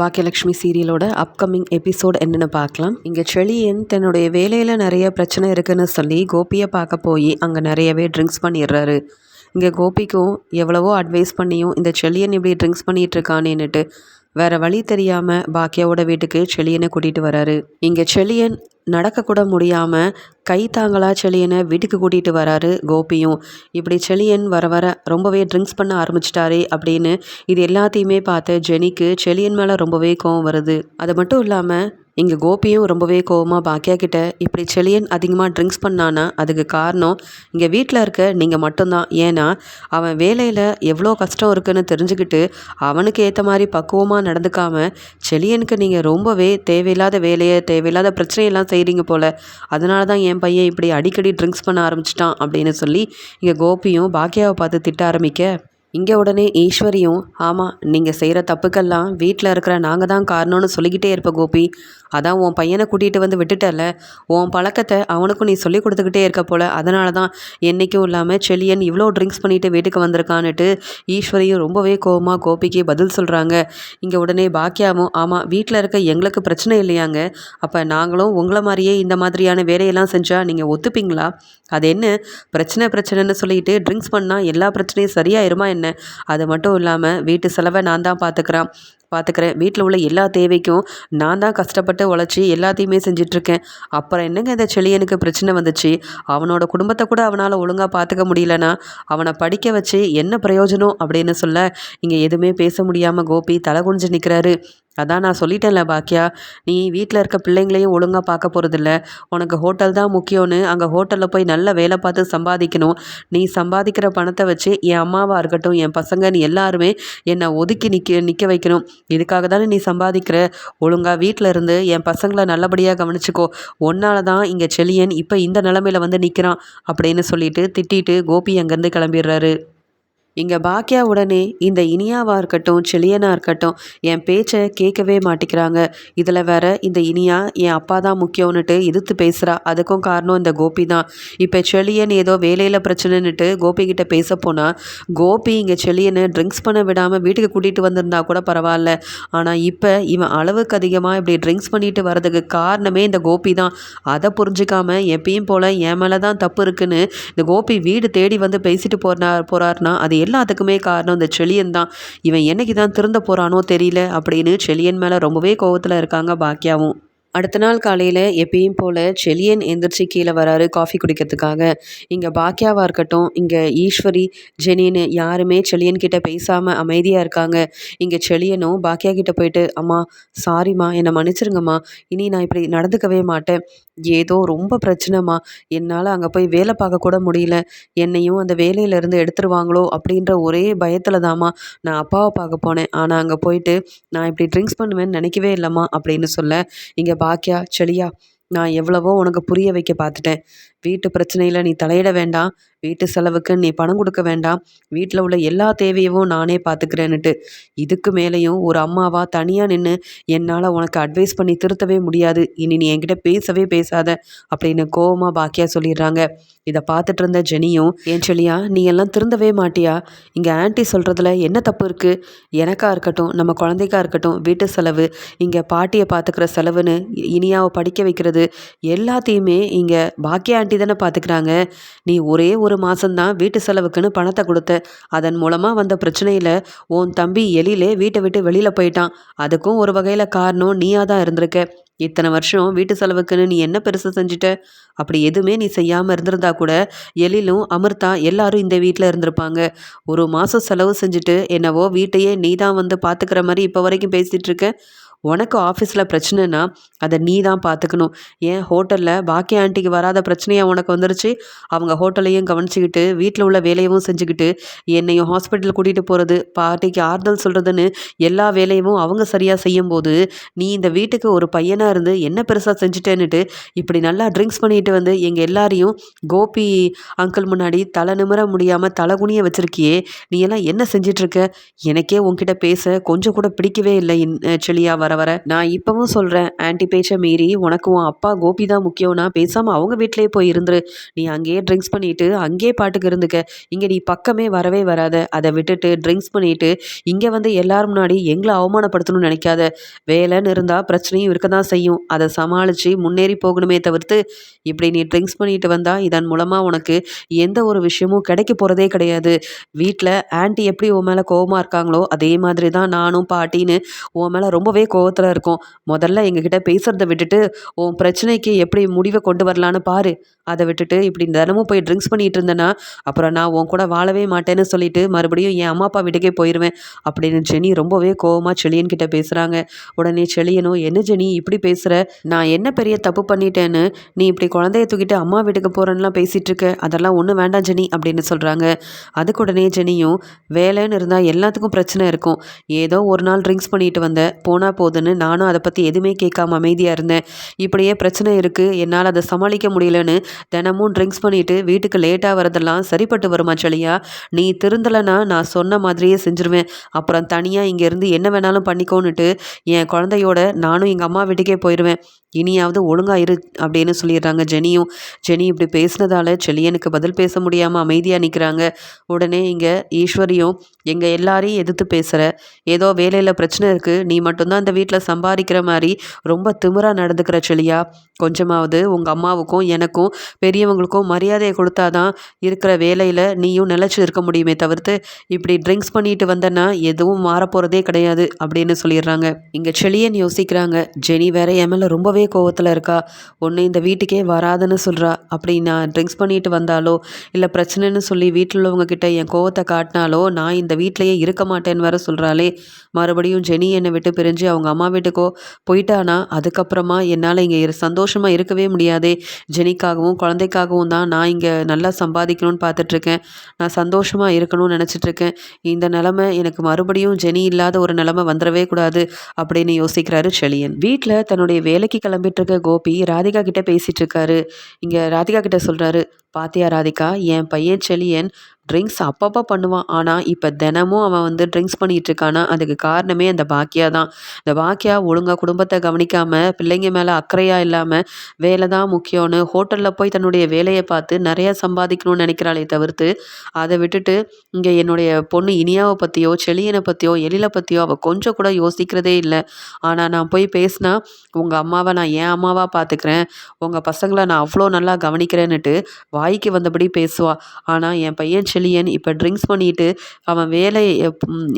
Bhagyalakshmi சீரியலோட upcoming episode என்னென்னு பார்க்கலாம். இங்கே செழியன் தன்னுடைய வேலையில் நிறைய பிரச்சனை இருக்குன்னு சொல்லி கோபியை பார்க்க போய் அங்கே நிறையவே ட்ரிங்க்ஸ் பண்ணிடுறாரு. இங்கே கோபிக்கும் எவ்வளவோ அட்வைஸ் பண்ணியும் இந்த செழியன் இப்படி ட்ரிங்க்ஸ் பண்ணிகிட்டு இருக்கானேன்னுட்டு வேற வழி தெரியாமல் பாக்கியாவோட வீட்டுக்கு செளியனை கூட்டிகிட்டு வராரு. இங்கே செளியன் நடக்கக்கூட முடியாமல் கை தாங்களா செளியனை வீட்டுக்கு கூட்டிகிட்டு வராரு கோபியும். இப்படி செளியன் வர வர ரொம்பவே ட்ரிங்க்ஸ் பண்ண ஆரம்பிச்சிட்டாரே அப்படின்னு இது எல்லாத்தையுமே பார்த்த ஜெனிக்கு செளியன் மேலே ரொம்பவே கோவம் வருது. அது மட்டும் இல்லாமல் இங்கே கோபியும் ரொம்பவே கோவமாக பாக்கியா கிட்ட இப்படி செழியன் அதிகமாக ட்ரிங்க்ஸ் பண்ணானா? அதுக்கு காரணம் இங்கே வீட்டில் இருக்க நீங்கள் மட்டும்தான். ஏன்னா அவன் வேலையில் எவ்வளோ கஷ்டம் இருக்குன்னு தெரிஞ்சுக்கிட்டு அவனுக்கு ஏற்ற மாதிரி பக்குவமாக நடந்துக்காம செழியனுக்கு நீங்கள் ரொம்பவே தேவையில்லாத வேலையை தேவையில்லாத பிரச்சனையெல்லாம் செய்கிறீங்க போல். அதனால தான் என் பையன் இப்படி அடிக்கடி ட்ரிங்க்ஸ் பண்ண ஆரம்பிச்சிட்டான் அப்படின்னு சொல்லி இங்கே கோபியும் பாக்கியாவை பார்த்து திட்ட ஆரம்பிக்க இங்கே உடனே ஈஸ்வரியும் ஆமாம் நீங்கள் செய்கிற தப்புக்கெல்லாம் வீட்டில் இருக்கிற நாங்கள் தான் காரணம்னு சொல்லிக்கிட்டே இருப்ப கோபி. அதான் உன் பையனை கூட்டிகிட்டு வந்து விட்டுட்டல உன் பழக்கத்தை அவனுக்கும் நீ சொல்லி கொடுத்துக்கிட்டே இருக்க போல். அதனால தான் என்றைக்கும் இல்லாமல் செலியன் இவ்வளோ ட்ரிங்க்ஸ் பண்ணிவிட்டு வீட்டுக்கு வந்திருக்கான்னுட்டு ஈஸ்வரியும் ரொம்பவே கோவமாக கோபிக்கு பதில் சொல்கிறாங்க இங்கே உடனே பாக்கியாவும் ஆமாம் வீட்டில் இருக்க எங்களுக்கு பிரச்சனை இல்லையாங்க. அப்போ நாங்களும் உங்களை மாதிரியே இந்த மாதிரியான வேலையெல்லாம் செஞ்சால் நீங்கள் ஒத்துப்பீங்களா? அது என்ன? பிரச்சனை பிரச்சனைன்னு சொல்லிட்டு ட்ரிங்க்ஸ் பண்ணால் எல்லா பிரச்சனையும் சரியாயிருமா என்ன? அது மட்டும் இல்லாமல் வீட்டு செலவை நான் தான் பார்த்துக்கிறேன் பார்த்துக்கிறேன் வீட்டில் உள்ள எல்லா தேவைக்கும் நான் தான் கஷ்டப்பட்டு உழைச்சி எல்லாத்தையுமே செஞ்சிட்ருக்கேன். அப்புறம் என்னங்க இந்த செழியனுக்கு பிரச்சனை வந்துச்சு? அவனோட குடும்பத்தை கூட அவனால் ஒழுங்காக பார்த்துக்க முடியலனா அவனை படிக்க வச்சு என்ன பிரயோஜனம் அப்படின்னு சொல்ல இங்கே எதுவுமே பேச முடியாமல் கோபி தலை குனிஞ்சு நிற்கிறாரு அதான் நான் சொல்லிட்டேன்ல பாக்கியா நீ வீட்டில் இருக்க பிள்ளைங்களையும் ஒழுங்காக பார்க்க போகிறதில்ல உனக்கு ஹோட்டல் தான் முக்கியம்னு அங்கே ஹோட்டலில் போய் நல்ல வேலை பார்த்து சம்பாதிக்கணும். நீ சம்பாதிக்கிற பணத்தை வச்சு என் அம்மாவாக இருக்கட்டும் என் பசங்கன்னு எல்லாருமே என்னை ஒதுக்கி நிற்க நிற்க வைக்கணும். இதுக்காக தானே நீ சம்பாதிக்கிற? ஒழுங்காக வீட்டில் இருந்து என் பசங்களை நல்லபடியாக கவனிச்சிக்கோ. ஒன்னால் தான் இங்கே செழியன் இப்போ இந்த நிலமையில வந்து நிற்கிறான் அப்படின்னு சொல்லிட்டு திட்டிட்டு கோபி அங்கேருந்து கிளம்பிடுறாரு. இங்கே பாக்கியா உடனே இந்த இனியாவாக இருக்கட்டும் செழியனாக இருக்கட்டும் என் பேச்சை கேட்கவே மாட்டேங்கிறாங்க இதில் வேற இந்த இனியா என் அப்பா தான் முக்கியம்னுட்டு எதிர்த்து பேசுகிறா அதுக்கும் காரணம் இந்த கோபி தான். இப்போ செளியன் ஏதோ வேலையில் பிரச்சனைன்னுட்டு கோபி கிட்ட பேச போனால் கோபி இங்கே செளியனை ட்ரிங்க்ஸ் பண்ண விடாமல் வீட்டுக்கு கூட்டிகிட்டு வந்திருந்தா கூட பரவாயில்ல. ஆனால் இப்போ இவன் அளவுக்கு அதிகமாக இப்படி ட்ரிங்க்ஸ் பண்ணிட்டு வர்றதுக்கு காரணமே இந்த கோபி தான். அதை புரிஞ்சுக்காம எப்பயும் போல் என் மேலே தான் தப்பு இருக்குன்னு இந்த கோபி வீடு தேடி வந்து பேசிட்டு போறா போகிறாருனா அது எல்லாத்துக்குமே காரணம் இந்த செழியன் தான். இவன் என்னைக்கு தான் திருந்த போகிறானோ தெரியல அப்படின்னு செழியன் மேலே ரொம்பவே கோவத்தில் இருக்காங்க பாக்கியாவும் அடுத்த நாள் காலையில் எப்பயும் போல் செலியன் எந்திரிச்சு கீழே வராரு காஃபி குடிக்கிறதுக்காக. இங்கே பாக்கியாவாக இருக்கட்டும் இங்கே ஈஸ்வரி ஜெனின்னு யாருமே செலியன் கிட்ட பேசாமல் அமைதியாக இருக்காங்க. இங்கே செலியனும் பாக்கியா கிட்ட போயிட்டு அம்மா சாரிம்மா என்னை மன்னிச்சிருங்கம்மா. இனி நான் இப்படி நடந்துக்கவே மாட்டேன். ஏதோ ரொம்ப பிரச்சனைம்மா. என்னால் அங்கே போய் வேலை பார்க்க கூட முடியல. என்னையும் அந்த வேலையிலேருந்து எடுத்துருவாங்களோ? அப்படின்ற ஒரே பயத்தில் தாம்மா நான் அப்பாவை பார்க்க போனேன். ஆனால் அங்கே போயிட்டு நான் இப்படி ட்ரிங்க்ஸ் பண்ணுவேன்னு நினைக்கவே இல்லைம்மா அப்படின்னு சொல்ல இங்கே பாக்கியா செளியா நான் எவ்வளவோ உனக்கு புரிய வைக்க பார்த்துட்டேன். வீட்டு பிரச்சனையில் நீ தலையிட வேண்டாம். வீட்டு செலவுக்கு நீ பணம் கொடுக்க வேண்டாம். வீட்டில் உள்ள எல்லா தேவையவும் நானே பார்த்துக்கிறேன்னுட்டு இதுக்கு மேலேயும் ஒரு அம்மாவா தனியாக நின்று என்னால் உனக்கு அட்வைஸ் பண்ணி திருத்தவே முடியாது. இனி நீ என்கிட்ட பேசவே பேசாத அப்படின்னு கோவமாக பாக்கியா சொல்லிடுறாங்க. இதை பார்த்துட்டு இருந்த ஜெனியும் ஏன் சொல்லியா நீ எல்லாம் திருந்தவே மாட்டியா? இங்கே ஆன்ட்டி சொல்கிறதுல என்ன தப்பு இருக்குது எனக்கா இருக்கட்டும் நம்ம குழந்தைக்கா இருக்கட்டும் வீட்டு செலவு இங்கே பாட்டியை பார்த்துக்கிற செலவுன்னு இனியாவை படிக்க வைக்கிறது எல்லாத்தையுமே இங்கே பாக்கியா ஆண்டி தானே பார்த்துக்கிறாங்க நீ ஒரே ஒரு மாதம்தான் வீட்டு செலவுக்குன்னு பணத்தை கொடுத்த. அதன் மூலமாக வந்த பிரச்சனையில் உன் தம்பி எலியிலே வீட்டை விட்டு வெளியில் போயிட்டான். அதுக்கும் ஒரு வகையில் காரணம் நீயாக தான் இருந்திருக்க. இத்தனை வருஷம் வீட்டு செலவுக்குன்னு நீ என்ன பெருசு செஞ்சுட்ட? அப்படி எதுவுமே நீ செய்யாமல் இருந்திருந்தா கூட எழிலும் அமிர்தா எல்லாரும் இந்த வீட்டில் இருந்திருப்பாங்க. ஒரு மாதம் செலவு செஞ்சுட்டு என்னவோ வீட்டையே நீ தான் வந்து பார்த்துக்கிற மாதிரி இப்போ வரைக்கும் பேசிகிட்டு இருக்க. உனக்கு ஆஃபீஸில் பிரச்சனைனா அதை நீ தான் பார்த்துக்கணும் ஏன்? ஹோட்டலில் பாக்கி ஆண்டிக்கு வராத பிரச்சனையாக உனக்கு வந்துருச்சு? அவங்க ஹோட்டலையும் கவனிச்சிக்கிட்டு வீட்டில் உள்ள வேலையவும் செஞ்சுக்கிட்டு என்னையும் ஹாஸ்பிட்டல் கூட்டிகிட்டு போகிறது பாட்டிக்கு ஆறுதல் சொல்கிறதுன்னு எல்லா வேலையும் அவங்க சரியாக செய்யும்போது நீ இந்த வீட்டுக்கு ஒரு பையனாக இருந்து என்ன பெருசாக செஞ்சுட்டேன்னுட்டு இப்படி நல்லா ட்ரிங்க்ஸ் பண்ணிட்டு வந்து எங்கள் எல்லாரையும் கோபி அங்கிள் முன்னாடி தலை நிமிர முடியாமல் தலை குனிய வச்சிருக்கியே நீ எல்லாம் என்ன செஞ்சிட்ருக்க எனக்கே உன்கிட்ட பேச கொஞ்சம் கூட பிடிக்கவே இல்லை செளியாக வர தவிர நான் இப்பவும் சொல்கிறேன் ஆன்டி பேச்சை மீறி உனக்கு உன் அப்பா கோபி தான் முக்கியம்னா பேசாமல் அவங்க வீட்டிலேயே போய் இருந்துரு. நீ அங்கேயே ட்ரிங்க்ஸ் பண்ணிட்டு அங்கேயே பாட்டுக்கு இருந்துக்க. இங்கே நீ பக்கமே வரவே வராத. அதை விட்டுட்டு ட்ரிங்க்ஸ் பண்ணிட்டு இங்கே வந்து எல்லாரும் முன்னாடி எங்களை அவமானப்படுத்தணும்னு நினைக்காத. வேலைன்னு இருந்தால் பிரச்சனையும் இருக்க தான் செய்யும். அதை சமாளித்து முன்னேறி போகணுமே தவிர்த்து இப்படி நீ ட்ரிங்க்ஸ் பண்ணிட்டு வந்தால் இதன் மூலமாக உனக்கு எந்த ஒரு விஷயமும் கிடைக்க போகிறதே கிடையாது. வீட்டில் ஆன்ட்டி எப்படி உன் மேலே கோபமாக இருக்காங்களோ அதே மாதிரி தான் நானும் பாட்டின்னு உன் மேலே ரொம்பவே கோவத்தில் இருக்கோம். முதல்ல எங்ககிட்ட பேசுகிறத விட்டுட்டு உன் பிரச்சனைக்கு எப்படி முடிவை கொண்டு வரலான்னு பாரு. அதை விட்டுட்டு இப்படி தினமும் போய் ட்ரிங்க்ஸ் பண்ணிட்டு இருந்தேன்னா அப்புறம் நான் உன் கூட வாழவே மாட்டேன்னு சொல்லிட்டு மறுபடியும் என் அம்மா அப்பா வீட்டுக்கே போயிடுவேன் அப்படின்னு ஜெனி ரொம்பவே கோவமாக செழியன் கிட்ட பேசுகிறாங்க உடனே செளியனும் என்ன ஜெனி இப்படி பேசுகிற நான் என்ன பெரிய தப்பு பண்ணிட்டேன்னு? நீ இப்படி குழந்தைய தூக்கிட்டு அம்மா வீட்டுக்கு போகிறேன்லாம் பேசிகிட்டு இருக்க. அதெல்லாம் ஒன்றும் வேண்டாம் ஜெனி அப்படின்னு சொல்கிறாங்க அதுக்கு உடனே ஜெனியும் வேலைன்னு இருந்தால் எல்லாத்துக்கும் பிரச்சனை இருக்கும். ஏதோ ஒரு நாள் ட்ரிங்க்ஸ் பண்ணிட்டு வந்த போனால் போ போகுதுன்னு நானும் அதை பற்றி எதுவுமே கேட்காம அமைதியாக இருந்தேன். இப்படியே பிரச்சனை இருக்குது என்னால் அதை சமாளிக்க முடியலன்னு தினமும் ட்ரிங்க்ஸ் பண்ணிட்டு வீட்டுக்கு லேட்டாக வரதெல்லாம் சரிப்பட்டு வருமா செளியா நீ திருந்தலைன்னா நான் சொன்ன மாதிரியே செஞ்சுருவேன். அப்புறம் தனியாக இங்கேருந்து என்ன வேணாலும் பண்ணிக்கோன்னுட்டு என் குழந்தையோட நானும் எங்கள் அம்மா வீட்டுக்கே போயிடுவேன் இனியாவது ஒழுங்காக இரு அப்படின்னு சொல்லிடுறாங்க ஜெனியும். ஜெனி இப்படி பேசினதால செளியனுக்கு பதில் பேச முடியாமல் அமைதியாக நிற்கிறாங்க உடனே இங்கே ஈஸ்வரியும் எங்கள் எல்லாரையும் எதிர்த்து பேசுகிற ஏதோ வேலையில் பிரச்சனை இருக்குது நீ மட்டும்தான் அந்த வீட்டில் சம்பாதிக்கிற மாதிரி ரொம்ப திமிராக நடந்துக்கிற செளியா கொஞ்சமாவது உங்கள் அம்மாவுக்கும் எனக்கும் பெரியவங்களுக்கும் மரியாதையை கொடுத்தாதான் இருக்கிற வேலையில் நீயும் நிலச்சி இருக்க முடியுமே தவிர்த்து இப்படி ட்ரிங்க்ஸ் பண்ணிட்டு வந்தேன்னா எதுவும் மாறப்போகிறதே கிடையாது அப்படின்னு சொல்லிடுறாங்க. இங்கே செளியன் யோசிக்கிறாங்க ஜெனி வேற என் மேலே ரொம்பவே கோவத்தில் இருக்கா ஒன்று இந்த வீட்டுக்கே வராதுன்னு சொல்கிறா அப்படி நான் ட்ரிங்க்ஸ் பண்ணிட்டு வந்தாலோ இல்லை பிரச்சனைன்னு சொல்லி வீட்டில் உள்ளவங்க கிட்ட என் கோவத்தை காட்டினாலோ நான் இந்த வீட்டிலையே இருக்க மாட்டேன்னு வேற சொல்கிறாளே மறுபடியும் ஜெனி என்னை விட்டு பிரிஞ்சு அவங்க அம்மா வீட்டுக்கோ போயிட்டானா? அதுக்கப்புறமா என்னால் இங்கே இரு சந்தோஷமாக இருக்கவே முடியாதே. ஜெனிக்காகவும் குழந்தைக்காகவும் தான் நான் இங்கே நல்லா சம்பாதிக்கணும்னு பார்த்துட்ருக்கேன். நான் சந்தோஷமாக இருக்கணும்னு நினச்சிட்ருக்கேன். இந்த நிலமை எனக்கு மறுபடியும் ஜெனி இல்லாத ஒரு நிலமை வந்துடவே கூடாது அப்படின்னு யோசிக்கிறாரு செழியன். வீட்டில் தன்னுடைய வேலைக்கு கிளம்பிட்டு இருக்க கோபி ராதிகா கிட்டே பேசிகிட்டு இருக்காரு இங்கே ராதிகா கிட்ட சொல்கிறாரு பாத்தியா ராதிகா என் பையன் செலியன் ட்ரிங்க்ஸ் அப்பப்போ பண்ணுவான். ஆனால் இப்போ தினமும் அவன் வந்து ட்ரிங்க்ஸ் பண்ணிகிட்டு இருக்கானா? அதுக்கு காரணமே அந்த பாக்கியா தான். இந்த பாக்கியா ஒழுங்காக குடும்பத்தை கவனிக்காமல் பிள்ளைங்க மேலே அக்கறையாக இல்லாமல் வேலை தான் முக்கியம்னு ஹோட்டலில் போய் தன்னுடைய வேலையை பார்த்து நிறையா சம்பாதிக்கணும்னு நினைக்கிறாளே தவிர்த்து அதை விட்டுட்டு இங்கே என்னுடைய பொண்ணு இனியாவை பற்றியோ செழியனை பற்றியோ எழிலை பற்றியோ அவள் கொஞ்சம் கூட யோசிக்கிறதே இல்லை. ஆனால் நான் போய் பேசினா உங்கள் அம்மாவை நான் என் அம்மாவாக பார்த்துக்கிறேன் உங்கள் பசங்களை நான் அவ்வளோ நல்லா கவனிக்கிறேன்னுட்டு வாய்க்கு வந்தபடி பேசுவாள் ஆனால் என் பையன் செழியன் இப்போ ட்ரிங்க்ஸ் பண்ணிட்டு அவன் வேலை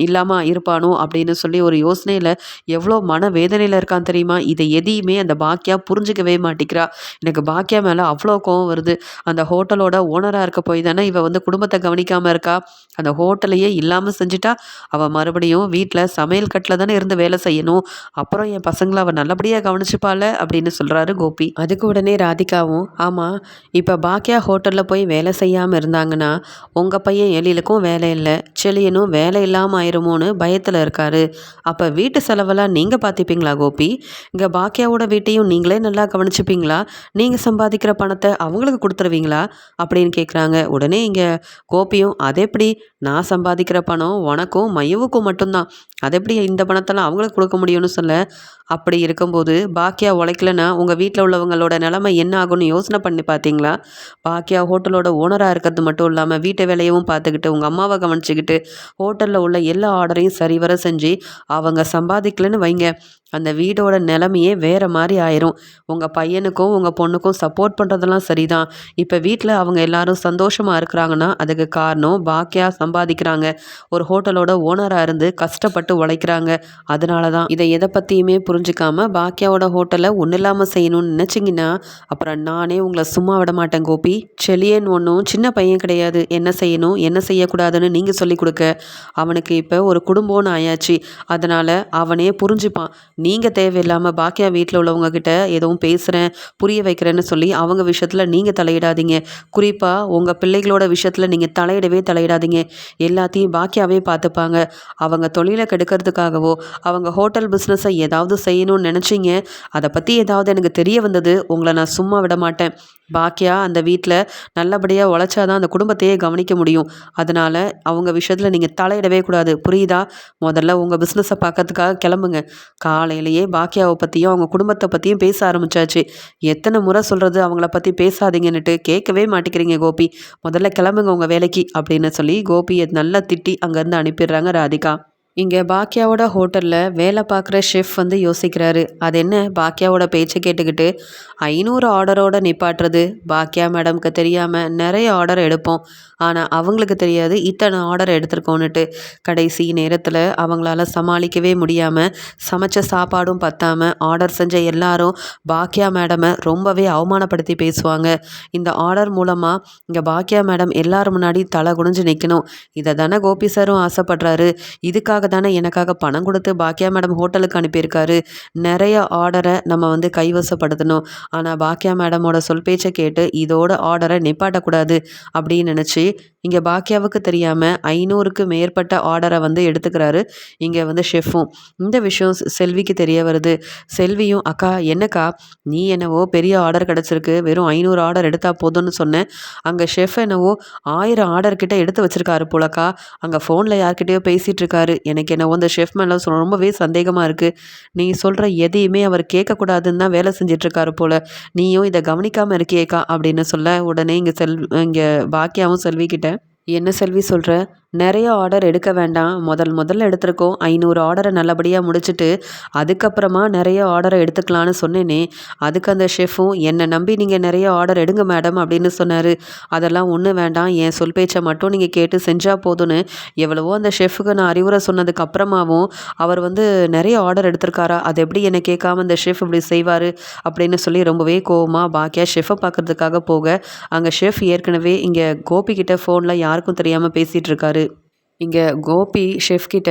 இல்லாமல் இருப்பானோ அப்படின்னு சொல்லி ஒரு யோசனையில் எவ்வளோ மன வேதனையில் இருக்கான் தெரியுமா? இதை எதையுமே அந்த பாக்கியா புரிஞ்சுக்கவே மாட்டேங்கிறா. எனக்கு பாக்கியா மேலே அவ்வளோ கோவம் வருது. அந்த ஹோட்டலோட ஓனராக இருக்க போய் தானே இவள் வந்து குடும்பத்தை கவனிக்காமல் இருக்கா? அந்த ஹோட்டலையே இல்லாமல் செஞ்சுட்டா அவள் மறுபடியும் வீட்டில் சமையல் கட்டில் தானே இருந்து வேலை செய்யணும். அப்புறம் என் பசங்களை அவள் நல்லபடியாக கவனிச்சுப்பாள் அப்படின்னு சொல்கிறாரு கோபி. அதுக்கு உடனே ராதிகாவும் ஆமாம் இப்போ பாக்கியா ஹோட்டலில் போய் வேலை செய்யாமல் இருந்தாங்கன்னா உங்கள் பையன் எழிலுக்கும் வேலை இல்லை செழியனும் வேலை இல்லாமல் ஆயிருமோன்னு பயத்தில் இருக்காரு. அப்போ வீட்டு செலவெல்லாம் நீங்கள் பார்த்துப்பீங்களா கோபி? இங்கே பாக்கியாவோட வீட்டையும் நீங்களே நல்லா கவனிச்சுப்பீங்களா? நீங்கள் சம்பாதிக்கிற பணத்தை அவங்களுக்கு கொடுத்துருவீங்களா? அப்படின்னு கேட்குறாங்க உடனே இங்கே கோபியும் அது எப்படி நான் சம்பாதிக்கிற பணம் உனக்கும் மையவுக்கும் மட்டும்தான். அது எப்படி இந்த பணத்தெல்லாம் அவங்களுக்கு கொடுக்க முடியும்னு சொல்ல? அப்படி இருக்கும்போது பாக்கியா உழைக்கலன்னா உங்கள் வீட்டில் உள்ளவங்களோட நிலைமை என்ன ஆகும்னு யோசனை பண்ணி பார்த்தீங்களா பாக்கியா ஹோட்டலோட ஓனராக இருக்கிறது மட்டும் இல்லாமல் வீட்டு வேலையவும் பார்த்துக்கிட்டு உங்கள் அம்மாவை கவனிச்சுக்கிட்டு ஹோட்டலில் உள்ள எல்லா ஆர்டரையும் சரிவர செஞ்சு அவங்க சம்பாதிக்கலன்னு வைங்க. அந்த வீடோட நிலமையே வேறு மாதிரி ஆயிரும். உங்கள் பையனுக்கும் உங்கள் பொண்ணுக்கும் சப்போர்ட் பண்ணுறதெல்லாம் சரிதான். இப்போ வீட்டில் அவங்க எல்லாரும் சந்தோஷமாக இருக்கிறாங்கன்னா அதுக்கு காரணம் பாக்கியாக சம்பாதிக்கிறாங்க. ஒரு ஹோட்டலோட ஓனராக இருந்து கஷ்டப்பட்டு உழைக்கிறாங்க. அதனால தான் இதை எதை பற்றியுமே புரிஞ்சுக்காம பாக்கியாவோட ஹோட்டலை ஒன்றும் இல்லாமல் செய்யணும்னு நினச்சிங்கன்னா அப்புறம் நானே உங்களை சும்மா விட மாட்டேன் கோபி. செளியன் ஒன்றும் சின்ன பையன் கிடையாது. என்ன செய்யணும் என்ன செய்யக்கூடாதுன்னு நீங்கள் சொல்லிக் கொடுக்க. அவனுக்கு இப்போ ஒரு குடும்பம்னு ஆயாச்சு. அதனால் அவனே புரிஞ்சுப்பான். நீங்கள் தேவையில்லாமல் பாக்கியா வீட்டில் உள்ளவங்கக்கிட்ட எதுவும் பேசுகிறேன் புரிய வைக்கிறேன்னு சொல்லி அவங்க விஷயத்தில் நீங்கள் தலையிடாதீங்க. குறிப்பாக உங்கள் பிள்ளைகளோட விஷயத்தில் நீங்கள் தலையிடவே தலையிடாதீங்க. எல்லாத்தையும் பாக்கியாவே பார்த்துப்பாங்க. அவங்க தொழிலை கெடுக்கிறதுக்காகவோ அவங்க ஹோட்டல் பிஸ்னஸை ஏதாவது செய்யணும்னு நினச்சிங்க அதை பற்றி ஏதாவது எனக்கு தெரிய வந்தது உங்களை நான் சும்மா விட மாட்டேன். பாக்கியா அந்த வீட்டில் நல்லபடியாக உழைச்சாதான் அந்த குடும்பத்தையே கவனிக்க முடியும். அதனால் அவங்க விஷயத்தில் நீங்கள் தலையிடவே கூடாது. புரியுதா? முதல்ல உங்கள் பிஸ்னஸை பார்க்கறதுக்காக கிளம்புங்க. காலையிலேயே பாக்கியாவை பற்றியும் அவங்க குடும்பத்தை பற்றியும் பேச ஆரம்பிச்சாச்சு. எத்தனை முறை சொல்கிறது அவங்கள பற்றி பேசாதீங்கன்னுட்டு கேட்கவே மாட்டேங்கிறீங்க கோபி. முதல்ல கிளம்புங்க உங்கள் வேலைக்கு அப்படின்னு சொல்லி கோபியை நல்லா திட்டி அங்கேருந்து அனுப்பிடுறாங்க ராதிகா. இங்கே பாக்கியாவோட ஹோட்டலில் வேலை பார்க்குற ஷெஃப் வந்து யோசிக்கிறாரு. அது என்ன? பாக்கியாவோட பேச்சை கேட்டுக்கிட்டு ஐநூறு ஆர்டரோட நிப்பாட்டுறது. பாக்கியா மேடம்க்கு தெரியாமல் நிறைய ஆர்டர் எடுப்போம். ஆனால் அவங்களுக்கு தெரியாது இத்தனை ஆர்டர் எடுத்திருக்கோன்னுட்டு. கடைசி நேரத்தில் அவங்களால சமாளிக்கவே முடியாமல் சமைச்ச சாப்பாடும் பத்தாமல் ஆர்டர் செஞ்ச எல்லாரும் பாக்கியா மேடமை ரொம்பவே அவமானப்படுத்தி பேசுவாங்க. இந்த ஆர்டர் மூலமாக இங்கே பாக்கியா மேடம் எல்லாரும் முன்னாடி தலை குனிஞ்சு நிற்கணும் இதை தானே கோபி சாரும் ஆசைப்படுறாரு. இதுக்காக தானே எனக்காக பணம் கொடுத்து பாக்கியா மேடம் ஹோட்டலுக்கு அனுப்பியிருக்காரு. நிறைய ஆர்டரை நம்ம வந்து கைவசப்படுத்தணும். ஆனால் பாக்கியா மேடமோட சொல் பேச்சை கேட்டு இதோட ஆர்டரை நிப்பாட்டக்கூடாது அப்படின்னு நினச்சி இங்கே பாக்கியாவுக்கு தெரியாமல் ஐநூறுக்கு மேற்பட்ட ஆர்டரை வந்து எடுத்துக்கிறாரு இங்கே வந்து ஷெஃப்பும் இந்த விஷயம் செல்விக்கு தெரிய வருது. செல்வியும் அக்கா என்னக்கா? நீ என்னவோ பெரிய ஆர்டர் கிடச்சிருக்கு. வெறும் ஐநூறு ஆர்டர் எடுத்தால் போதும்னு சொன்னேன் அங்கே ஷெஃப் என்னவோ ஆயிரம் ஆர்டர் கிட்ட எடுத்து வச்சிருக்காரு போலக்கா. அங்கே ஃபோனில் யார்கிட்டயோ பேசிகிட்டு இருக்காரு. எனக்கு என்னவோ அந்த ஷெஃப் மேலே ரொம்பவே சந்தேகமாக இருக்குது நீ சொல்கிற எதையுமே அவர் கேட்கக்கூடாதுன்னு தான் வேலை செஞ்சிட்ருக்காரு போல். நீயும் இதை கவனிக்காமல் இருக்கியேக்கா அப்படின்னு சொல்ல உடனே இங்கே செல் இங்கே பாக்கியாவும் செல்விக்கிட்ட என்ன செல்வி சொல்கிற நிறைய ஆர்டர் எடுக்க வேண்டாம். முதல் முதல்ல எடுத்திருக்கோம். ஐநூறு ஆர்டரை நல்லபடியாக முடிச்சுட்டு அதுக்கப்புறமா நிறைய ஆர்டரை எடுத்துக்கலான்னு சொன்னேனே. அதுக்கு அந்த ஷெஃபும் என்னை நம்பி நீங்கள் நிறைய ஆர்டர் எடுங்க மேடம் அப்படின்னு சொன்னார். அதெல்லாம் ஒன்றும் வேண்டாம். என் சொல் பேச்சை மட்டும் நீங்கள் கேட்டு செஞ்சால் போதும்னு எவ்வளவோ அந்த ஷெஃபுக்கு நான் அறிவுரை சொன்னதுக்கு அப்புறமாவும் அவர் வந்து நிறைய ஆர்டர் எடுத்திருக்காரா? அது எப்படி என்னை கேட்காம அந்த ஷெஃப் இப்படி செய்வார்? அப்படின்னு சொல்லி ரொம்பவே கோவமாக பாக்கியா ஷெஃபை பார்க்குறதுக்காக போக அங்கே ஷெஃப் ஏற்கனவே இங்கே கோபிக்கிட்ட ஃபோனில் யார் யாருக்கும் தெரியாமல் பேசிகிட்டு இருக்காரு. இங்கே கோபி ஷெஃப்கிட்ட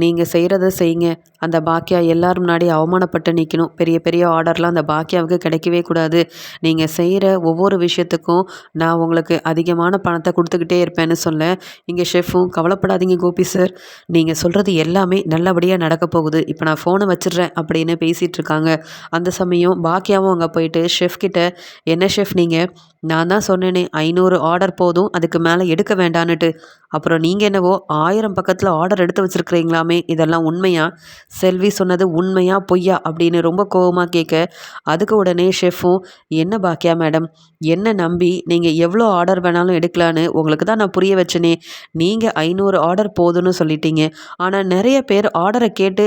நீங்கள் செய்கிறத செய்யுங்க. அந்த பாக்கியா எல்லோரும் முன்னாடி அவமானப்பட்டு நிற்கணும் பெரிய பெரிய ஆர்டர்லாம் அந்த பாக்கியாவுக்கு கிடைக்கவே கூடாது. நீங்கள் செய்கிற ஒவ்வொரு விஷயத்துக்கும் நான் உங்களுக்கு அதிகமான பணத்தை கொடுத்துக்கிட்டே இருப்பேன்னு சொல்ல இங்கே ஷெஃப்பும் கவலைப்படாதீங்க கோபி சார் நீங்கள் சொல்கிறது எல்லாமே நல்லபடியாக நடக்க போகுது. இப்போ நான் ஃபோனை வச்சிடுறேன் அப்படின்னு பேசிகிட்டு இருக்காங்க. அந்த சமயம் பாக்கியாவும் அங்கே போயிட்டு ஷெஃப் கிட்ட என்ன ஷெஃப் நீங்கள் நான் தான் சொன்னேனே ஐநூறு ஆர்டர் போதும் அதுக்கு மேலே எடுக்க வேண்டான்னுட்டு. அப்புறம் நீங்கள் என்னவோ ஆயிரம் பக்கத்தில் ஆர்டர் எடுத்து வச்சுருக்கிறீங்களா? எல்லாமே இதெல்லாம் உண்மையா? செல்வி சொன்னது உண்மையா பொய்யா? அப்படின்னு ரொம்ப கோபமாக கேட்க அதுக்கு உடனே ஷெஃபும் என்ன பாக்கியா மேடம்? என்ன நம்பி? நீங்கள் எவ்வளோ ஆர்டர் வேணாலும் எடுக்கலான்னு உங்களுக்கு தான் நான் புரிய வச்சனே. நீங்கள் ஐநூறு ஆர்டர் போதுன்னு சொல்லிட்டீங்க. ஆனால் நிறைய பேர் ஆர்டரை கேட்டு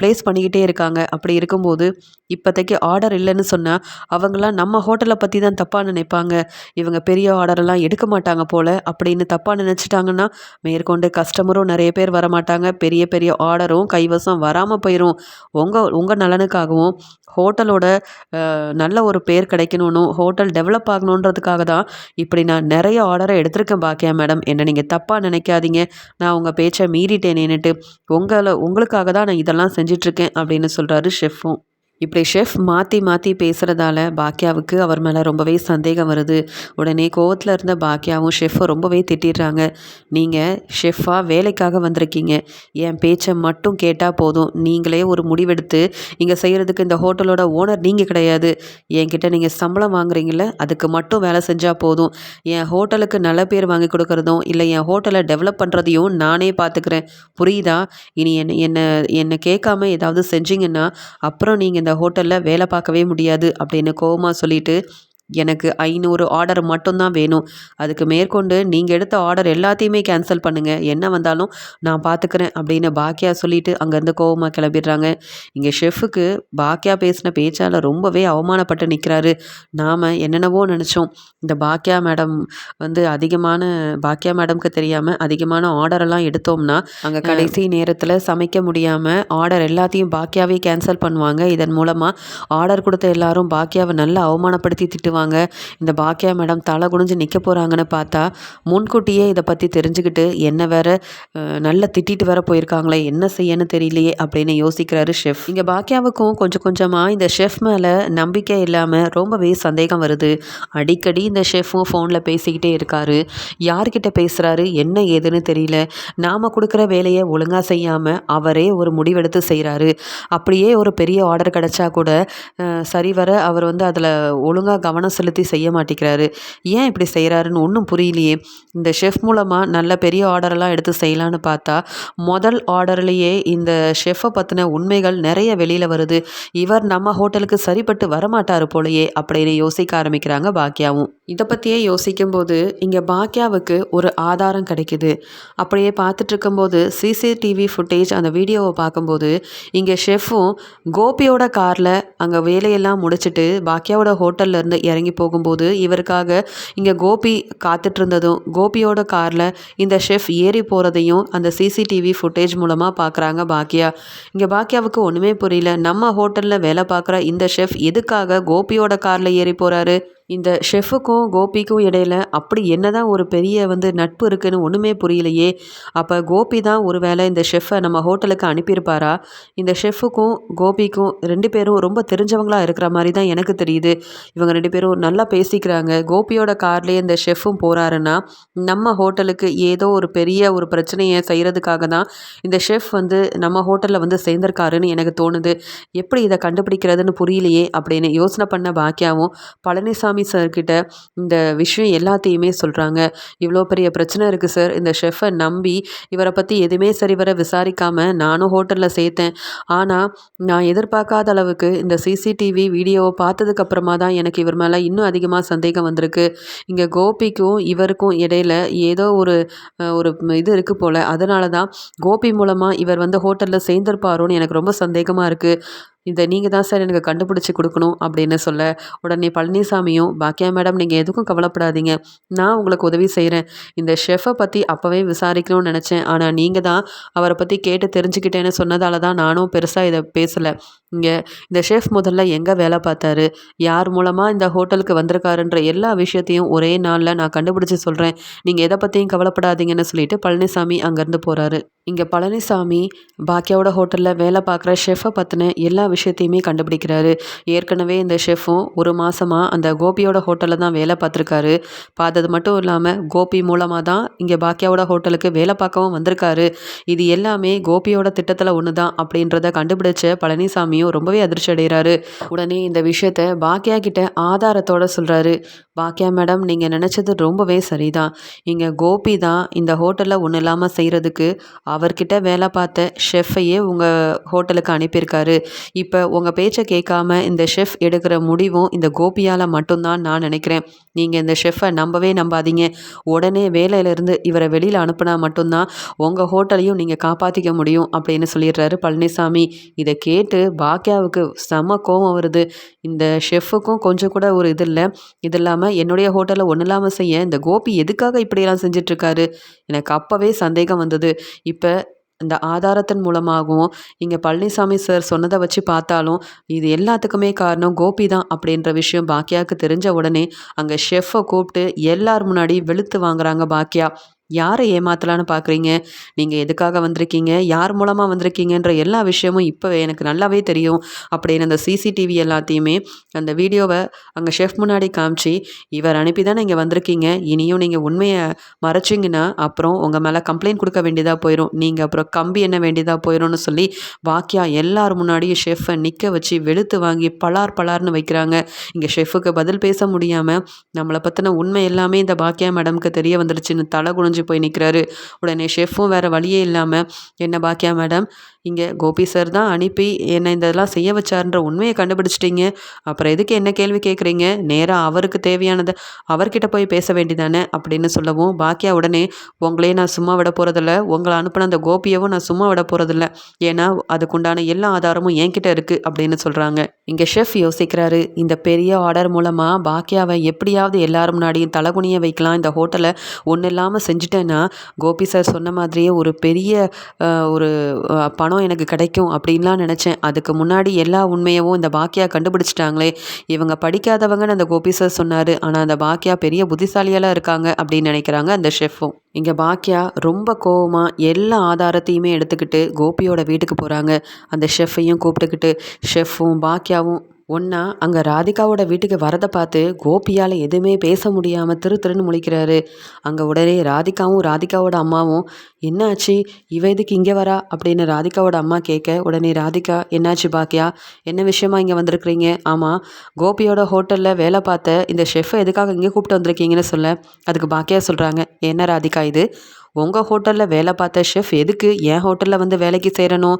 ப்ளேஸ் பண்ணிக்கிட்டே இருக்காங்க. அப்படி இருக்கும்போது இப்போதைக்கு ஆர்டர் இல்லைன்னு சொன்னால் அவங்களாம் நம்ம ஹோட்டலை பற்றி தான் தப்பாக நினைப்பாங்க. இவங்க பெரிய ஆர்டரெல்லாம் எடுக்க மாட்டாங்க போல். அப்படின்னு தப்பாக நினச்சிட்டாங்கன்னா மேற்கொண்டு கஸ்டமரும் நிறைய பேர் வரமாட்டாங்க. பெரிய பெரிய ஆர்டரும் கைவசம் வராமல் போயிடும் உங்கள் உங்கள் நலனுக்காகவும் ஹோட்டலோட நல்ல ஒரு பேர் கிடைக்கணும்னு ஹோட்டல் டெவலப் ஆகணுன்றதுக்காக தான் இப்படி நான் நிறைய ஆர்டரை எடுத்திருக்கேன் பாக்கியா மேடம். என்னை நீங்கள் தப்பாக நினைக்காதீங்க. நான் உங்கள் பேச்சை மீறிட்டேனேன்னுட்டு உங்களை உங்களுக்காக தான் நான் இதெல்லாம் செஞ்சிட்ருக்கேன் அப்படின்னு சொல்கிறாரு ஷெஃப்பும். இப்படி ஷெஃப் மாற்றி மாற்றி பேசுகிறதால பாக்கியாவுக்கு அவர் மேலே ரொம்பவே சந்தேகம் வருது. உடனே கோவத்தில் இருந்த பாக்கியாவும் ஷெஃப்பை ரொம்பவே திட்டிடுறாங்க. நீங்கள் ஷெஃபாக வேலைக்காக வந்திருக்கீங்க. என் பேச்சை மட்டும் கேட்டால் போதும். நீங்களே ஒரு முடிவெடுத்து இங்கே செய்கிறதுக்கு இந்த ஹோட்டலோட ஓனர் நீங்கள் கிடையாது. என்கிட்ட நீங்கள் சம்பளம் வாங்குறீங்கள அதுக்கு மட்டும் வேலை செஞ்சால் போதும். என் ஹோட்டலுக்கு நல்ல பேர் வாங்கி கொடுக்குறதும் இல்லை என் ஹோட்டலை டெவலப் பண்ணுறதையும் நானே பார்த்துக்கிறேன் புரியுதா? இனி என்ன என்னை என்னை கேட்காம ஏதாவது செஞ்சீங்கன்னா அப்புறம் நீங்கள் இந்த ஹோட்டலில் வேலை பார்க்கவே முடியாது அப்படின்னு கோவமாக சொல்லிட்டு எனக்கு ஐநூறு ஆர்டர் மட்டும்தான் வேணும். அதுக்கு மேற்கொண்டு நீங்கள் எடுத்த ஆர்டர் எல்லாத்தையுமே கேன்சல் பண்ணுங்கள் என்ன வந்தாலும் நான் பார்த்துக்கிறேன் அப்படின்னு பாக்கியா சொல்லிவிட்டு அங்கேருந்து கோவமாக கிளம்பிடுறாங்க. இங்கே ஷெஃபுக்கு பாக்கியா பேசின பேச்சால் ரொம்பவே அவமானப்பட்டு நிற்கிறாரு நாம் என்னென்னவோ நினச்சோம். இந்த பாக்கியா மேடம் வந்து அதிகமான பாக்கியா மேடம்க்கு தெரியாமல் அதிகமான ஆர்டரெல்லாம் எடுத்தோம்னா அங்கே கடைசி நேரத்தில் சமைக்க முடியாமல் ஆர்டர் எல்லாத்தையும் பாக்கியாவே கேன்சல் பண்ணுவாங்க. இதன் மூலமாக ஆர்டர் கொடுத்த எல்லாரும் பாக்கியாவை நல்லா அவமானப்படுத்தி திட்டு சொல்லுவாங்க இந்த பாக்கியா மேடம் தலை குனிஞ்சு நிற்க போகிறாங்கன்னு பார்த்தா முன்கூட்டியே இதை பற்றி தெரிஞ்சுக்கிட்டு என்ன வேற நல்லா திட்டிட்டு வேற போயிருக்காங்களே என்ன செய்யன்னு தெரியலையே அப்படின்னு யோசிக்கிறாரு ஷெஃப். இங்கே பாக்கியாவுக்கும் கொஞ்சம் கொஞ்சமாக இந்த ஷெஃப் மேலே நம்பிக்கை இல்லாமல் ரொம்பவே சந்தேகம் வருது. அடிக்கடி இந்த ஷெஃப்பும் ஃபோனில் பேசிக்கிட்டே இருக்காரு. யார்கிட்ட பேசுகிறாரு என்ன ஏதுன்னு தெரியல. நாம் கொடுக்குற வேலையை ஒழுங்காக செய்யாமல் அவரே ஒரு முடிவெடுத்து செய்கிறாரு அப்படியே ஒரு பெரிய ஆர்டர் கிடச்சா கூட சரிவர அவர் வந்து அதில் ஒழுங்காக கவனம் கவனம் செலுத்தி செய்ய மாட்டேங்கிறாரு. ஏன் இப்படி செய்கிறாருன்னு ஒன்றும் புரியலையே. இந்த ஷெஃப் மூலமாக நல்ல பெரிய ஆர்டரெல்லாம் எடுத்து செய்யலான்னு பார்த்தா முதல் ஆர்டர்லேயே இந்த ஷெஃப்பை பற்றின உண்மைகள் நிறைய வெளியில் வருது. இவர் நம்ம ஹோட்டலுக்கு சரிப்பட்டு வரமாட்டார் போலையே அப்படின்னு யோசிக்க ஆரம்பிக்கிறாங்க பாக்கியாவும் இதை பற்றியே யோசிக்கும்போது இங்கே பாக்கியாவுக்கு ஒரு ஆதாரம் கிடைக்குது. அப்படியே பார்த்துட்டு இருக்கும்போது சிசிடிவி ஃபுட்டேஜ் அந்த வீடியோவை பார்க்கும்போது இங்கே ஷெஃப்பும் கோபியோட காரில் அங்கே வேலையெல்லாம் முடிச்சுட்டு பாக்கியாவோட ஹோட்டல்ல இருந்து இறங்கி போகும்போது இவருக்காக இங்கே கோபி காத்துட்ருந்ததும் கோபியோட காரில் இந்த ஷெஃப் ஏறி போகிறதையும் அந்த சிசிடிவி ஃபுட்டேஜ் மூலமாக பார்க்குறாங்க பாக்கியா. இங்கே பாக்கியாவுக்கு ஒன்றுமே புரியல. நம்ம ஹோட்டலில் வேலை பார்க்குற இந்த ஷெஃப் எதுக்காக கோபியோட காரில் ஏறி போகிறாரு இந்த ஷெஃபுக்கும் கோபிக்கும் இடையில அப்படி என்னதான் ஒரு பெரிய வந்து நட்பு இருக்குன்னு ஒன்றுமே புரியலையே. அப்போ கோபி தான் ஒரு வேளை இந்த ஷெஃப்பை நம்ம ஹோட்டலுக்கு அனுப்பியிருப்பாரா? இந்த ஷெஃபுக்கும் கோபிக்கும் ரெண்டு பேரும் ரொம்ப தெரிஞ்சவங்களாக இருக்கிற மாதிரி தான் எனக்கு தெரியுது. இவங்க ரெண்டு பேரும் நல்லா பேசிக்கிறாங்க. கோபியோட கார்லேயே இந்த ஷெஃப்பும் போகிறாருன்னா நம்ம ஹோட்டலுக்கு ஏதோ ஒரு பெரிய ஒரு பிரச்சனையை செய்கிறதுக்காக தான் இந்த ஷெஃப் வந்து நம்ம ஹோட்டலில் வந்து சேர்ந்திருக்காருன்னு எனக்கு தோணுது. எப்படி இதை கண்டுபிடிக்கிறதுன்னு புரியலையே அப்படின்னு யோசனை பண்ண பாக்கியாவும் பழனிசாமி சாமி சார்கிட்ட இந்த விஷயம் எல்லாத்தையுமே சொல்கிறாங்க இவ்வளோ பெரிய பிரச்சனை இருக்குது சார் இந்த ஷெஃபை நம்பி இவரை பற்றி எதுவுமே சரிவர விசாரிக்காமல் நானும் ஹோட்டலில் சேர்த்தேன். ஆனால் நான் எதிர்பார்க்காத அளவுக்கு இந்த சிசிடிவி வீடியோவை பார்த்ததுக்கப்புறமா தான் எனக்கு இவர் மேலே இன்னும் அதிகமாக சந்தேகம் வந்திருக்கு. இங்கே கோபிக்கும் இவருக்கும் இடையில ஏதோ ஒரு ஒரு இது இருக்குது போல். அதனால தான் கோபி மூலமாக இவர் வந்து ஹோட்டலில் சேர்ந்திருப்பாரோன்னு எனக்கு ரொம்ப சந்தேகமாக இருக்குது இதை நீங்கள் தான் சார் எனக்கு கண்டுபிடிச்சி கொடுக்கணும் அப்படின்னு சொல்ல உடனே பழனிசாமியும் பாக்கியா மேடம் நீங்கள் எதுக்கும் கவலைப்படாதீங்க. நான் உங்களுக்கு உதவி செய்கிறேன் இந்த ஷெஃபை பற்றி அப்போவே விசாரிக்கணும்னு நினச்சேன். ஆனால் நீங்கள் தான் அவரை பற்றி கேட்டு தெரிஞ்சுக்கிட்டேன்னு சொன்னதால தான் நானும் பெருசாக இதை பேசலை. இங்கே இந்த ஷெஃப் முதல்ல எங்கே வேலை பார்த்தாரு? யார் மூலமாக இந்த ஹோட்டலுக்கு வந்திருக்காருன்ற எல்லா விஷயத்தையும் ஒரே நாளில் நான் கண்டுபிடிச்சி சொல்கிறேன் நீங்கள் எதை பற்றியும் கவலைப்படாதீங்கன்னு சொல்லிட்டு பழனிசாமி அங்கேருந்து போகிறாரு இங்கே பழனிசாமி பாக்கியாவோட ஹோட்டலில் வேலை பார்க்குற ஷெஃபை பற்றின எல்லா விஷயத்தையுமே கண்டுபிடிக்கிறாரு. ஏற்கனவே இந்த ஷெஃப்பும் ஒரு மாதமாக அந்த கோபியோட ஹோட்டலில் தான் வேலை பார்த்துருக்காரு. பார்த்தது மட்டும் இல்லாமல் கோபி மூலமாக தான் இங்கே பாக்கியாவோட ஹோட்டலுக்கு வேலை பார்க்கவும் வந்திருக்காரு. இது எல்லாமே கோபியோட திட்டத்தில் ஒன்று தான் அப்படின்றத கண்டுபிடிச்ச பழனிசாமியும் ரொம்பவே அதிர்ச்சி அடைகிறாரு. உடனே இந்த விஷயத்த பாக்கியா கிட்ட ஆதாரத்தோட சொல்கிறாரு பாக்கியா மேடம் நீங்கள் நினச்சது ரொம்பவே சரிதான். இங்கே கோபி தான் இந்த ஹோட்டலில் ஒன்றும் இல்லாமல் செய்கிறதுக்கு அவர்கிட்ட வேலை பார்த்த ஷெஃப்பையே உங்கள் ஹோட்டலுக்கு அனுப்பியிருக்காரு. இப்போ உங்கள் பேச்சை கேட்காம இந்த ஷெஃப் எடுக்கிற முடிவும் இந்த கோபியால் மட்டும்தான் நான் நினைக்கிறேன். நீங்கள் இந்த ஷெஃப்பை நம்பவே நம்பாதீங்க. உடனே வேலையிலேருந்து இவரை வெளியில் அனுப்புனா மட்டும்தான் உங்கள் ஹோட்டலையும் நீங்கள் காப்பாற்றிக்க முடியும் அப்படின்னு சொல்லிடுறாரு பழனிசாமி. இதை கேட்டு பாக்கியாவுக்கு செம கோவம் வருது. இந்த ஷெஃபுக்கும் கொஞ்சம் கூட ஒரு இது இல்லை. இது இல்லாமல் என்னுடைய ஹோட்டலில் ஒன்றும் இல்லாமல் செய்ய இந்த கோபி எதுக்காக இப்படியெல்லாம் செஞ்சிட்ருக்காரு? எனக்கு அப்போவே சந்தேகம் வந்தது. இப்போ இந்த ஆதாரத்தின் மூலமாகவும் இங்கே பழனிசாமி சார் சொன்னதை வச்சு பார்த்தாலும் இது எல்லாத்துக்குமே காரணம் கோபி தான் அப்படின்ற விஷயம் பாக்கியாவுக்கு தெரிஞ்ச உடனே அங்கே ஷெஃபை கூப்பிட்டு எல்லார் முன்னாடி வெளுத்து வாங்குறாங்க பாக்கியா யாரை ஏமாத்தலான்னு பார்க்குறீங்க நீங்கள் எதுக்காக வந்திருக்கீங்க? யார் மூலமாக வந்திருக்கீங்கன்ற எல்லா விஷயமும் இப்போ எனக்கு நல்லாவே தெரியும். அப்படின்னு அந்த சிசிடிவி எல்லாத்தையுமே அந்த வீடியோவை அங்கே ஷெஃப் முன்னாடி காமிச்சு இவர் அனுப்பி தானே இங்கே வந்திருக்கீங்க? இனியும் நீங்கள் உண்மையை மறைச்சிங்கன்னா அப்புறம் உங்கள் மேலே கம்ப்ளைண்ட் கொடுக்க வேண்டியதாக போயிடும் நீங்கள் அப்புறம் கம்பி என்ன வேண்டியதாக போயிடும்னு சொல்லி வாக்கியா எல்லார் முன்னாடியும் ஷெஃப்பை நிற்க வச்சு வெளுத்து வாங்கி பலார் பலார்னு வைக்கிறாங்க. இங்கே ஷெஃபுக்கு பதில் பேச முடியாமல் நம்மளை பற்றின உண்மை எல்லாமே இந்த பாக்கியா மேடம்க்கு தெரிய வந்துருச்சுன்னு தலை குனிஞ்சு உடஞ்சி போய் நிற்கிறாரு உடனே ஷெஃப்பும் வேறு வழியே இல்லாமல் என்ன பாக்கியா மேடம் இங்கே கோபி சார் தான் அனுப்பி என்னை இந்த இதெல்லாம் செய்ய வச்சாருன்ற உண்மையை கண்டுபிடிச்சிட்டிங்க. அப்புறம் எதுக்கு என்ன கேள்வி கேட்குறீங்க நேராக அவருக்கு தேவையானதை அவர்கிட்ட போய் பேச வேண்டிதானே அப்படின்னு சொல்லவும் பாக்கியா உடனே உங்களே நான் சும்மா விட போகிறதில்ல உங்களை அனுப்பின அந்த கோபியவும் நான் சும்மா விட போகிறதில்ல ஏன்னா அதுக்குண்டான எல்லா ஆதாரமும் என்கிட்ட இருக்குது அப்படின்னு சொல்கிறாங்க இங்கே ஷெஃப் யோசிக்கிறாரு இந்த பெரிய ஆர்டர் மூலமாக பாக்கியாவை எப்படியாவது எல்லாரும் முன்னாடியும் தலகுனிய வைக்கலாம். இந்த ஹோட்டலை ஒன்றும் இல்லாமல் செஞ்சுட்டேன்னா கோபி சார் சொன்ன மாதிரியே ஒரு பெரிய ஒரு பணம் எனக்கு கிடைக்கும் அப்படின்லாம் நினச்சேன். அதுக்கு முன்னாடி எல்லா உண்மையவும் இந்த பாக்கியா கண்டுபிடிச்சிட்டாங்களே. இவங்க படிக்காதவங்கன்னு அந்த கோபி சார் சொன்னார். ஆனால் அந்த பாக்கியா பெரிய புத்திசாலியெல்லாம் இருக்காங்க அப்படின்னு நினைக்கிறாங்க அந்த ஷெஃப்பும் இங்கே பாக்கியா ரொம்ப கோவமாக எல்லா ஆதாரத்தையுமே எடுத்துக்கிட்டு கோபியோட வீட்டுக்கு போகிறாங்க அந்த ஷெஃப்பையும் கூப்பிட்டுக்கிட்டு ஷெஃப்பும் பாக்கியாவும் ஒன்றா அங்கே ராதிகாவோட வீட்டுக்கு வரதை பார்த்து கோபியால் எதுவுமே பேச முடியாமல் திரு திருன்னு முழிக்கிறாரு. அங்கே உடனே ராதிகாவும் ராதிகாவோட அம்மாவும் என்னாச்சு? இவ இதுக்கு இங்கே வரா? அப்படின்னு ராதிகாவோட அம்மா கேட்க உடனே ராதிகா என்னாச்சு பாக்கியா? என்ன விஷயமா இங்கே வந்திருக்கிறீங்க? ஆமாம் கோபியோட ஹோட்டலில் வேலை பார்த்த இந்த ஷெஃப்பை எதுக்காக இங்கே கூப்பிட்டு வந்திருக்கீங்கன்னு சொல்ல அதுக்கு பாக்கியா சொல்கிறாங்க என்ன ராதிகா இது? உங்கள் ஹோட்டலில் வேலை பார்த்த ஷெஃப் எதுக்கு என் ஹோட்டலில் வந்து வேலைக்கு சேரணும்?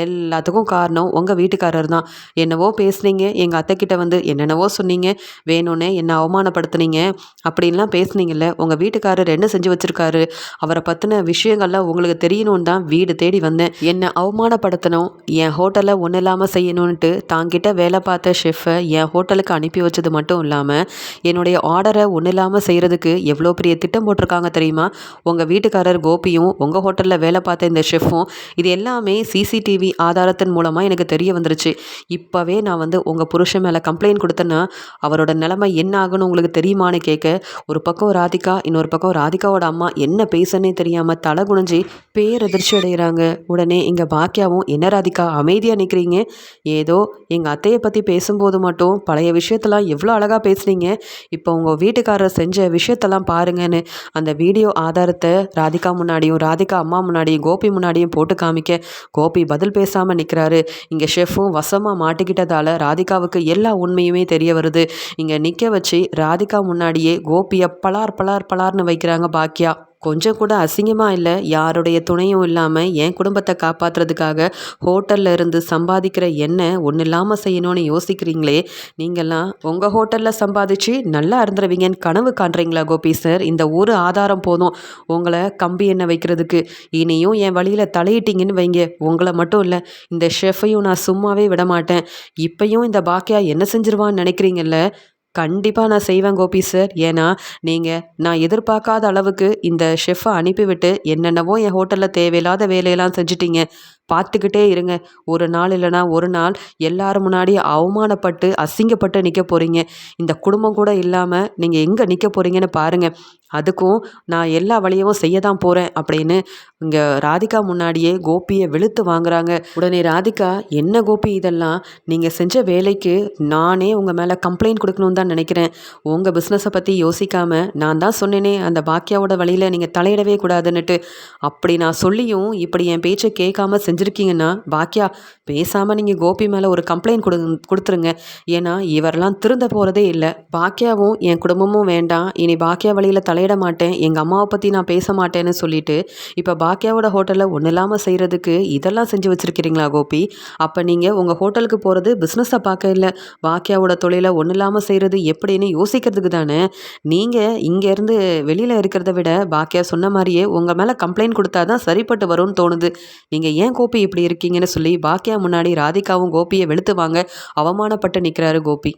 எல்லாத்துக்கும் காரணம் உங்கள் வீட்டுக்காரர் தான். என்னவோ பேசுனீங்க எங்கள் அத்தைக்கிட்ட வந்து என்னென்னவோ சொன்னீங்க வேணும்னே என்னை அவமானப்படுத்துனீங்க அப்படின்லாம் பேசுனீங்கல்ல உங்கள் வீட்டுக்காரர் என்ன செஞ்சு வச்சுருக்காரு? அவரை பற்றின விஷயங்கள்லாம் உங்களுக்கு தெரியணும்னு தான் வீடு தேடி வந்தேன். என்னை அவமானப்படுத்தணும்? என் ஹோட்டலை ஒன்றும் இல்லாமல் செய்யணுன்ட்டு தாங்கிட்ட வேலை பார்த்த ஷெஃப்பை என் ஹோட்டலுக்கு அனுப்பி வச்சது மட்டும் இல்லாமல் என்னுடைய ஆர்டரை ஒன்றும் இல்லாமல் செய்கிறதுக்கு எவ்வளோ பெரிய திட்டம் போட்டிருக்காங்க தெரியுமா? உங்கள் வீட்டுக்காரர் வேலைக்காரர் கோபியும் உங்கள் ஹோட்டலில் வேலை பார்த்த இந்த ஷெஃப்பும் இது எல்லாமே சிசிடிவி ஆதாரத்தின் மூலமாக எனக்கு தெரிய வந்துருச்சு. இப்போவே நான் வந்து உங்கள் புருஷன் மேலே கம்ப்ளைண்ட் கொடுத்தேன்னா அவரோட நிலைமை என்ன ஆகுன்னு உங்களுக்கு தெரியுமான்னு கேட்க ஒரு பக்கம் ராதிகா இன்னொரு பக்கம் ராதிகாவோட அம்மா என்ன பேசனே தெரியாமல் தலை குனிஞ்சு பேரதிர்ச்சி அடைகிறாங்க உடனே இங்கே பாக்கியாவும் என்ன ராதிகா அமைதியாக நிற்கிறீங்க ஏதோ எங்கள் அத்தையை பற்றி பேசும்போது மட்டும் பழைய விஷயத்தெல்லாம் எவ்வளோ அழகாக பேசுனீங்க. இப்போ உங்கள் வீட்டுக்காரர் செஞ்ச விஷயத்தெல்லாம் பாருங்கன்னு. அந்த வீடியோ ஆதாரத்தை ராதிகா முன்னாடியும் ராதிகா அம்மா முன்னாடியும் கோபி முன்னாடியும் போட்டு காமிக்க கோபி பதில் பேசாமல் நிற்கிறாரு இங்கே ஷெஃபும் வசமாக மாட்டிக்கிட்டதால் ராதிகாவுக்கு எல்லா உண்மையுமே தெரிய வருது. இங்கே நிற்க வச்சு ராதிகா முன்னாடியே கோபியை பலார் பலார் பலார்னு வைக்கிறாங்க பாக்கியா கொஞ்சம் கூட அசிங்கமாக இல்லை. யாருடைய துணையும் இல்லாமல் என் குடும்பத்தை காப்பாற்றுறதுக்காக ஹோட்டலில் இருந்து சம்பாதிக்கிற என்ன ஒன்றும் இல்லாமல் செய்யணும்னு யோசிக்கிறீங்களே. நீங்கள்லாம் உங்கள் ஹோட்டலில் சம்பாதிச்சு நல்லா இருந்துருவீங்கன்னு கனவு காண்றீங்களா கோபி சார்? இந்த ஒரு ஆதாரம் போதும். உங்களை கம்பி எண்ணெய் வைக்கிறதுக்கு. இனியும் என் வழியில் தலையிட்டீங்கன்னு வைங்க. உங்களை மட்டும் இல்லை இந்த ஷெஃபையும் நான் சும்மாவே விட மாட்டேன் இப்பையும் இந்த பாக்கியா என்ன செஞ்சிருவான்னு நினைக்கிறீங்கல்ல? கண்டிப்பாக நான் செய்வேன் கோபி சார் ஏன்னா நீங்கள் நான் எதிர்பார்க்காத அளவுக்கு இந்த ஷெஃப்பை அனுப்பிவிட்டு என்னென்னவோ என் ஹோட்டலில் தேவையில்லாத வேலையெல்லாம் செஞ்சிட்டீங்க. பார்த்துக்கிட்டே இருங்க. ஒரு நாள் இல்லைனா ஒரு நாள் எல்லாரும் முன்னாடி அவமானப்பட்டு அசிங்கப்பட்டு நிற்க போகிறீங்க இந்த குடும்பம் கூட இல்லாமல் நீங்கள் எங்கே நிற்க போகிறீங்கன்னு பாருங்கள் அதுக்கும் நான் எல்லா வழியவும் செய்ய தான் போகிறேன் அப்படின்னு இங்கே ராதிகா முன்னாடியே கோபியை வெளுத்து வாங்குறாங்க. உடனே ராதிகா என்ன கோபி இதெல்லாம்? நீங்கள் செஞ்ச வேலைக்கு நானே உங்கள் மேலே கம்ப்ளைண்ட் கொடுக்கணும்னு தான் நினைக்கிறேன். உங்கள் பிஸ்னஸை பற்றி யோசிக்காமல் நான் தான் சொன்னேனே அந்த பாக்கியாவோட வழியில் நீங்கள் தலையிடவே கூடாதுன்னுட்டு. அப்படி நான் சொல்லியும் இப்படி என் பேச்சை கேட்காம செஞ்சுருக்கீங்கன்னா பாக்கியா பேசாமல் நீங்கள் கோபி மேலே ஒரு கம்ப்ளைண்ட் கொடு கொடுத்துருங்க. ஏன்னா இவரெல்லாம் திருந்த போகிறதே இல்லை. பாக்கியாவும் என் குடும்பமும் வேண்டாம். இனி பாக்கியா வழியில் தலை தலையிட மாட்டேன் எங்கள் அம்மாவை பற்றி நான் பேச மாட்டேன்னு சொல்லிட்டு இப்போ பாக்கியாவோட ஹோட்டலில் ஒன்றும் இல்லாமல் செய்கிறதுக்கு இதெல்லாம் செஞ்சு வச்சுருக்கிறீங்களா கோபி? அப்போ நீங்கள் உங்கள் ஹோட்டலுக்கு போகிறது பிஸ்னஸை பார்க்க இல்லை பாக்கியாவோட தொழிலை ஒன்றும் இல்லாமல் செய்கிறது எப்படின்னு யோசிக்கிறதுக்கு தானே? நீங்கள் இங்கேருந்து வெளியில் இருக்கிறத விட பாக்கியா சொன்ன மாதிரியே உங்கள் மேலே கம்ப்ளைண்ட் கொடுத்தா தான் சரிப்பட்டு வரும்னு தோணுது. நீங்கள் ஏன் கோபி இப்படி இருக்கீங்கன்னு சொல்லி பாக்கியா முன்னாடி ராதிகாவும் கோபியை வெளுத்து வாங்க அவமானப்பட்டு நிற்கிறாரு கோபி.